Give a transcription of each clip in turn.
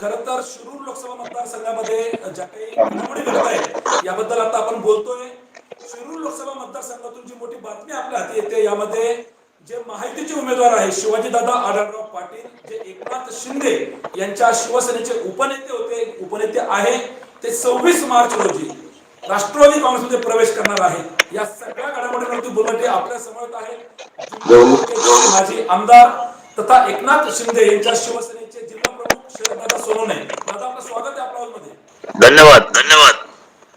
खर तर शिरूर लोकसभा मतदारसंघामध्ये ज्या काही घडामोडी घडत आहे याबद्दल आता आपण बोलतोय. शिरूर लोकसभा मतदारसंघातून जी मोठी बातमी आपल्या हाती येते यामध्ये जे माहितीचे उमेदवार आहे शिवाजीदादा आढळराव पाटील जे एकनाथ शिंदे यांच्या शिवसेनेचे उपनेते होते उपनेते आहे ते सव्वीस मार्च रोजी राष्ट्रवादी काँग्रेसमध्ये प्रवेश करणार आहे या सगळ्या घडामोडींवरती बोलण्यासाठी आपल्यासमोर आहे. माजी आमदार तथा एकनाथ शिंदे यांच्या शिवसेनेचे जिल्हा प्रमुख शरद दादा स्वागत आहे आपल्या मध्ये धन्यवाद. धन्यवाद.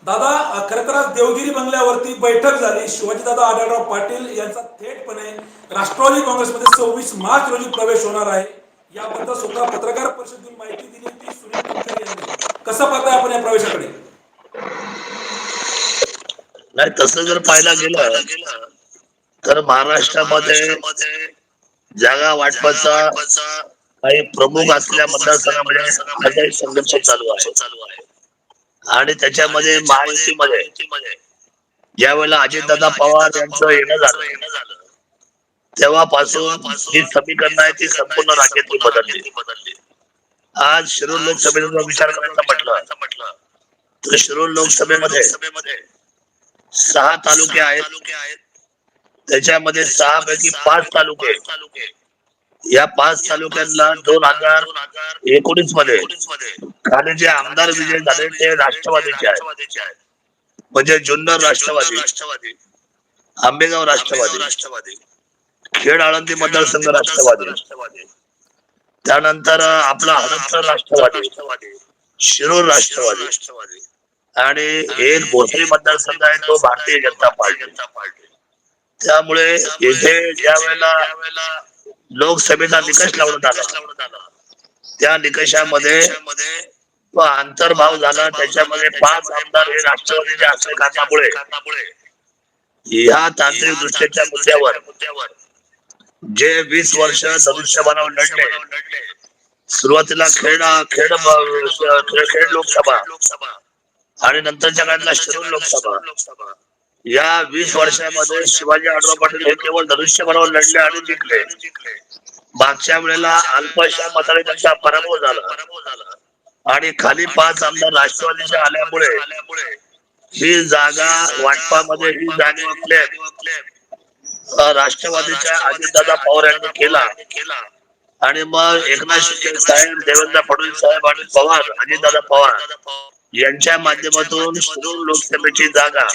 दादा खरं तर आज देवगिरी बंगल्यावरती बैठक झाली. शिवाजीदादा आढळराव पाटील यांचा थेटपणे राष्ट्रवादी काँग्रेसमध्ये सव्वीस मार्च रोजी प्रवेश होणार आहे. याबद्दल स्वतः पत्रकार परिषदेतून माहिती दिली होती सुनील तटकरे यांनी. कसं पाहताय आपण या प्रवेशाकडे? नाही तसं जर पाहायला गेलं तर महाराष्ट्रामध्ये जागा वाटपाचा काही प्रमुख असलेल्या मतदारसंघामध्ये काही संघर्ष चालू आहे. आणि त्याच्यामध्ये महायुतीमध्ये ज्या वेळेला अजितदादा पवार यांचं येणं झालं. तेव्हापासून जी समीकरण आहे ती संपूर्ण राज्यातली बदलली. आज शिरूर लोकसभेचा विचार करायचा म्हटलं तर शिरूर लोकसभेमध्ये सहा तालुके आहेत. त्याच्यामध्ये सहा पैकी पाच तालुके या पाच तालुक्यांना दोन हजार एकोणीसमध्ये आणि जे आमदार विजय झाले ते राष्ट्रवादीचे आहेत. म्हणजे जुन्नर राष्ट्रवादी आंबेगाव राष्ट्रवादी राष्ट्रवादी खेड आळंदी मतदारसंघ राष्ट्रवादी त्यानंतर आपला हरपसर राष्ट्रवादी शिरूर राष्ट्रवादी राष्ट्रवादी आणि एक भोसरी मतदारसंघ आहे तो भारतीय जनता पार्टी. त्यामुळे येथे ज्या वेळेला लोकसभेचा निकष लावण्यात आला. त्या निकषामध्ये तो अंतर्भाव झाला. त्याच्यामध्ये पाच आमदार हे राष्ट्रवादीचे असल्या कारणामुळे ह्या तांत्रिक दृष्ट्याच्या मुद्द्यावर जे वीस वर्ष धनुष्यबाणावर लढले. सुरुवातीला खेड खेड खेड लोकसभा आणि नंतरच्या काळातला शिरूर लोकसभा. या वीस वर्षामध्ये शिवाजी आढराव पाटील हे केवळ धनुष्यबरोबर लढले आणि जिंकले. मागच्या वेळेला अल्पशा मताने त्यांचा पराभव झाला. आणि खाली पाच आमदार राष्ट्रवादीचे आल्यामुळे ही जागा वाटपामध्ये ही जाणीव राष्ट्रवादीच्या अजितदादा पवार यांनी केला. आणि मग एकनाथ शिंदे साहेब देवेंद्र फडणवीस साहेब आणि पवार अजितदादा पवार यांच्या माध्यमातून शिरूर लोकसभेची जागा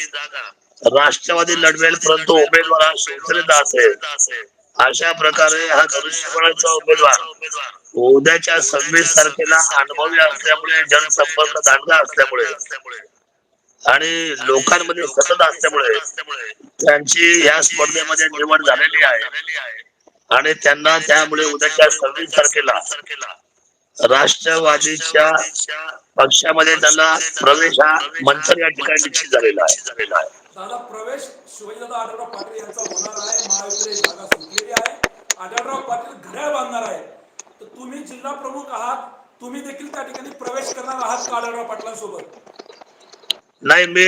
राष्ट्रवादी लढवेल परंतु उमेदवार हा शिवसेनेचा असेल. अशा प्रकारे हा धनुष्यबाणाचा उमेदवार उद्याच्या सव्वीस तारखेला अनुभवी असल्यामुळे जनसंपर्क दांडगा असल्यामुळे आणि लोकांमध्ये सतत असल्यामुळे त्यांची या स्पर्धेमध्ये निवड झालेली आहे. आणि त्यांना त्यामुळे उद्याच्या सव्वीस तारखेला राष्ट्रवादीच्या पक्षामध्ये त्यांना प्रवेश हा मंथन या ठिकाणी निश्चित झालेला आहे. दादा प्रवेश शिवाजीदादा आढळराव पाटील यांचा होणार आहे. ही जागा सुटलेली आहे. आढळराव पाटील घड्याळ बांधणार आहे. तर तुम्ही जिल्हा प्रमुख आहात. तुम्ही देखील त्या ठिकाणी प्रवेश करणार आहात का आढळराव पाटलांसोबत? नाही मी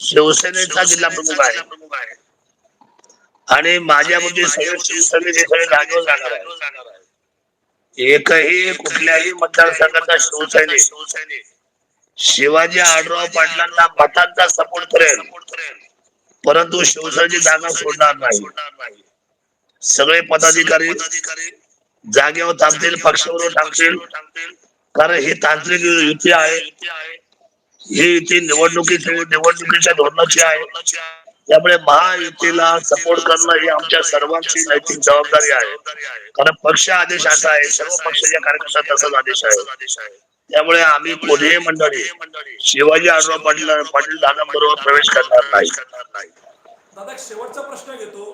शिवसेनेचा जिल्हा प्रमुख आहे. आणि माझ्या सगळे शिवसेनेचे सगळे जागेवर जाणार आहे एकही कुठल्याही मतदारसंघाचा शिवसैनिक शिवाजी आढराव पाटलांना मतांचा सपोर्ट करेल. परंतु शिवसेनेची जागा सोडणार नाही. सगळे पदाधिकारी जागेवर थांबतील पक्षावर थांबतील. कारण ही तांत्रिक युती आहे. ही युती निवडणुकीची निवडणुकीच्या धोरणाची आहे. त्यामुळे महायुतीला सपोर्ट करणं ही आमच्या सर्वांची नैतिक जबाबदारी आहे. कारण पक्ष आदेश असा आहे. सर्व पक्षाच्या कार्यकर्त्यांचा तसाच आदेश आहे. त्यामुळे आम्ही कोणीही मंडळी शिवाजी आढराव पाटील पाटील दादांबरोबर प्रवेश करणार नाही. दादा शेवटचा प्रश्न घेतो.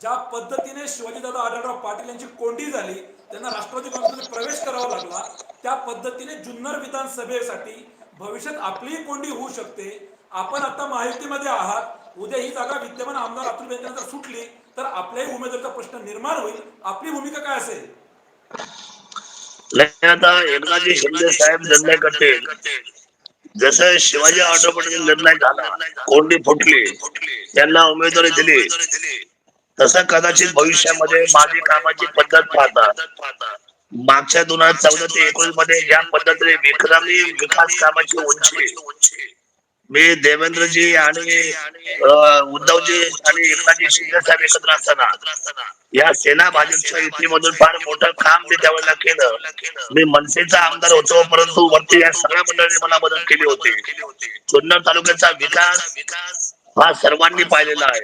ज्या पद्धतीने शिवाजीदादा आढळराव पाटील यांची कोंडी झाली त्यांना राष्ट्रवादी काँग्रेसमध्ये प्रवेश करावा लागला त्या पद्धतीने जुन्नर विधानसभेसाठी भविष्यात आपलीही कोंडी होऊ शकते. आपण आता माहितीमध्ये आहात उद्या ही जागा विद्यमान आमदार अतुल बेनके जर सुटली तर आपल्याही उमेदवारीचा प्रश्न निर्माण होईल. आपली भूमिका काय असेल? नाही आता एकनाथजी शिंदे साहेब निर्णय करतील. जसं शिवाजी आढराव पाटील निर्णय झाला कोंडी फुटली त्यांना उमेदवारी दिली. तसं कदाचित भविष्यामध्ये माझी कामाची पद्धत पाहता. मागच्या दोन हजार चौदा ते एकोणीसमध्ये ज्या पद्धतीने विक्रमी विकास कामाची उंची मी देवेंद्रजी आणि उद्धवजी आणि एकनाथजी शिंदे साहेब एकत्र असताना या सेना भाजपच्या युतीमधून फार मोठं काम मी त्यावेळेला केलं. मी मनसेचा आमदार होतो परंतु वरती या सगळ्या मंडळींनी मला मदत केली होती. जुन्नर तालुक्याचा विकास हा सर्वांनी पाहिलेला आहे.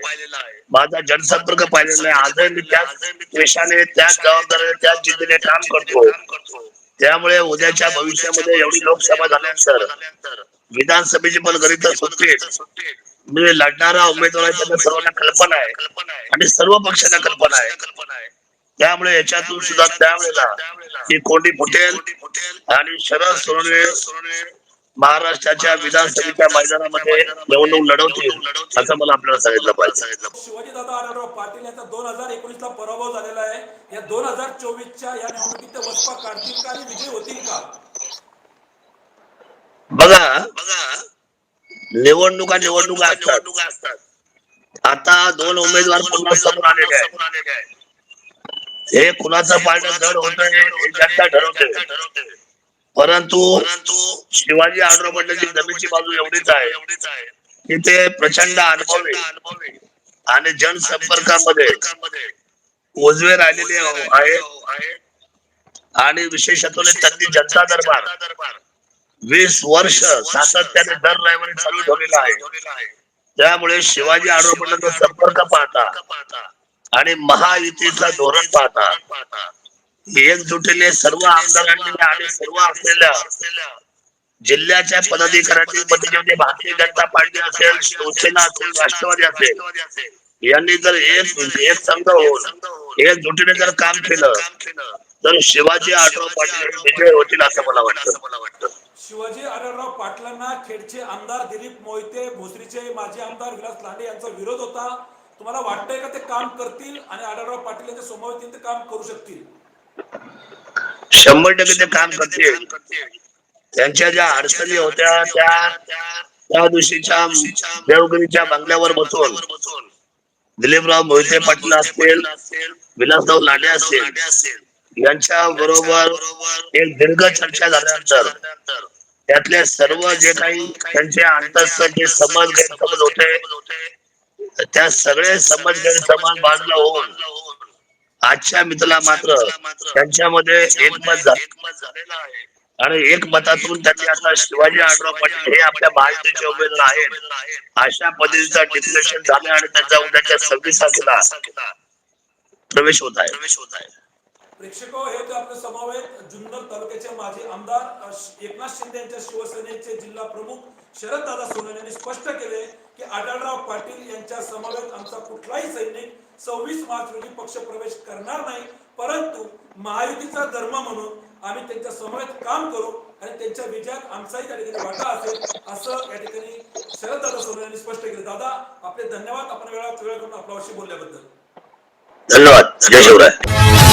माझा जनसंपर्क पाहिलेला आहे. आजही मी त्याच देशाने त्याच जबाबदारीने त्याच जिद्दीने काम करतो त्यामुळे उद्याच्या भविष्यामध्ये एवढी लोकसभा झाल्यानंतर विधानसभेची पण गणित सुटते म्हणजे लढणारा उमेदवार सर्वांना कल्पना आहे. आणि सर्व पक्षांना कल्पना आहे. त्यामुळे याच्यातून सुद्धा त्यावेळेला ही कोंडी फुटेल आणि शरद सोनवणे महाराष्ट्राच्या विधानसभेच्या मैदानामध्ये निवडणूक लढवतील असं मला आपल्याला सांगितलं पाहिजे. शिवाजी दादा आढळराव पाटील यांचा दोन हजार एकोणीस ला पराभव झालेला आहे. या दोन हजार चोवीसच्या या निवडणुकीत वसपा काढतील का आणि विजय होतील का? बघा निवडणुका निवडणुका असतात. आता दोन उमेदवार पुन्हा समोर आलेले आहेत. हे कुणाचं पार्ट जड होत हे जनता ठरवते परंतु शिवाजी आढळराव मंडळाची जमीनची बाजू एवढीच आहे. की ते प्रचंड अनुभवी आणि जनसंपर्कामध्ये उजवे राहिलेले आहे आणि विशेषत्वाने त्यांनी जनता दरबार. वीस वर्ष सातत्याने दर रविवारी चालू ठेवलेला आहे. त्यामुळे शिवाजी आढळराव संपर्क पाहता आणि महायुतीचा धोरण पाहता. एकजुटीने सर्व आमदारांनी आणि सर्व असलेल्या जिल्ह्याच्या पदाधिकाऱ्यांनी म्हणजे भारतीय जनता पार्टी असेल शिवसेना असेल राष्ट्रवादी असेल यांनी जर एक एक संघ होऊन एकजुटीने जर काम केलं तर शिवाजी आढळराव पाटील विजय होतील असं मला वाटतं. शिवाजी आढळराव पाटलांना खेडचे आमदार दिलीप मोहिते भोसरीचे माजी आमदार विलास लांडे यांचा विरोध होता. तुम्हाला वाटतंय का ते काम करतील आणि आढळराव पाटील यांच्या समोर ते काम करू शकतील? शंभर टक्के ते काम करतील. त्यांच्या ज्या अडचणी होत्या त्या त्या दिवशीच्या देवगिरीच्या बंगल्यावर बसून दिलीपराव मोहिते पाटील असतील विलासराव लांडे असतील यांच्या बरोबर एक दीर्घ चर्चा झाल्यानंतर त्यातले सर्व जे काही त्यांचे अंतस्थ जे समज गैरसमज होते त्या सगळे समज गैरसमज बाजूला होऊन आजच्या मित्राला मात्र त्यांच्यामध्ये एकमत झालेलं आहे आणि एक मतातून त्यांनी आता शिवाजी आढराव पाटील हे आपल्या महायुतीचे उमेदवार आहेत अशा पद्धतीचा डिक्लेरेशन झालं आणि त्यांचा उद्याच्या सव्वीस तारखेला प्रवेश होत आहे. प्रेक्षक हो, हे होते आपले समावेत जुन्नर तालुक्याचे माजी आमदार एकनाथ शिंदे यांच्या शिवसेनेचे जिल्हा प्रमुख शरद दादा सोनवणे यांनी स्पष्ट केले की आढळराव पाटील यांच्या समावेत आमचा कुठलाही सैनिक सव्वीस मार्च रोजी पक्ष प्रवेश करणार नाही. परंतु महायुतीचा धर्म म्हणून आम्ही त्यांच्या समवेत काम करू आणि त्यांच्या विजयात आमचाही त्या ठिकाणी वाटा असेल असं या ठिकाणी शरद दादा सोनवणे यांनी स्पष्ट केलं. दादा आपले धन्यवाद. आपण वेळात वेळ करून आपल्याशी बोलल्याबद्दल. धन्यवाद. जय शिवराय.